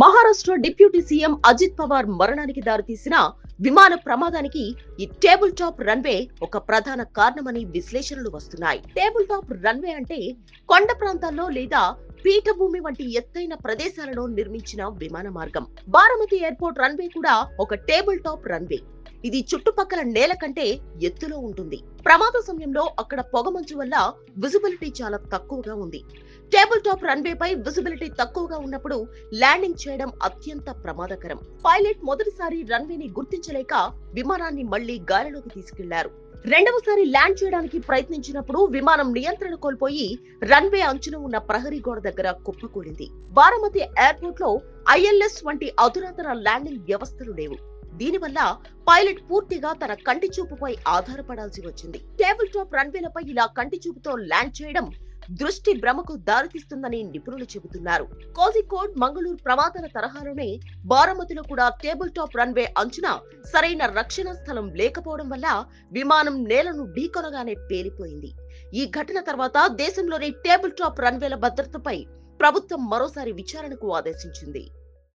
Maharashtra deputy CM Ajit Pawar మరణానికి దారితీసిన విమాన ప్రమాదానికి ఈ టేబుల్ టాప్ రన్వే ఒక ప్రధాన కారణమని విశ్లేషణలు వస్తున్నాయి. టేబుల్ టాప్ రన్వే అంటే కొండ ప్రాంతాల్లో లేదా పీఠభూమి వంటి ఎత్తైన ప్రదేశాలలో నిర్మించిన విమాన మార్గం. బారామతి ఎయిర్పోర్ట్ రన్వే కూడా ఒక టేబుల్ టాప్ రన్వే. ఇది చుట్టుపక్కల నేల కంటే ఎత్తులో ఉంటుంది. ప్రమాద సమయంలో అక్కడ పొగమంచు వల్ల విజిబిలిటీ చాలా తక్కువగా ఉంది. టేబుల్ టాప్ రన్వే పై విజిబిలిటీ తక్కువగా ఉన్నప్పుడు ల్యాండింగ్ చేయడం అత్యంత ప్రమాదకరం. పైలట్ మొదటిసారి రన్వేని గుర్తించలేక విమానాన్ని మళ్ళీ గాలిలోకి తీసుకెళ్ళారు. రెండవసారి ల్యాండ్ చేయడానికి ప్రయత్నించినప్పుడు విమానం నియంత్రణ కోల్పోయి రన్వే అంచున ఉన్న ప్రహరీ గోడ దగ్గర కుప్పకూలింది బారామతి ఎయిర్పోర్ట్లో ఐఎల్ఎస్ వంటి అధునాతన ల్యాండింగ్ వ్యవస్థలు లేవు. దీనివల్ల పైలట్ పూర్తిగా తన కంటి చూపుపై ఆధారపడాల్సి వచ్చింది. టేబుల్ టాప్ రన్వేలపై ఇలా కంటి చూపుతో ల్యాండ్ చేయడం దృష్టి భ్రమకు దారితీస్తుందని నిపుణులు చెబుతున్నారు. కోజికోడ్ మంగళూరు ప్రమాదాల తరహాలోనే బారామతిలో కూడా టేబుల్ టాప్ రన్వే అంచున సరైన రక్షణ స్థలం లేకపోవడం వల్ల విమానం నేలను ఢీకొనగానే పేలిపోయింది. ఈ ఘటన తర్వాత దేశంలోని టేబుల్ టాప్ రన్వేల భద్రతపై ప్రభుత్వం మరోసారి విచారణకు ఆదేశించింది.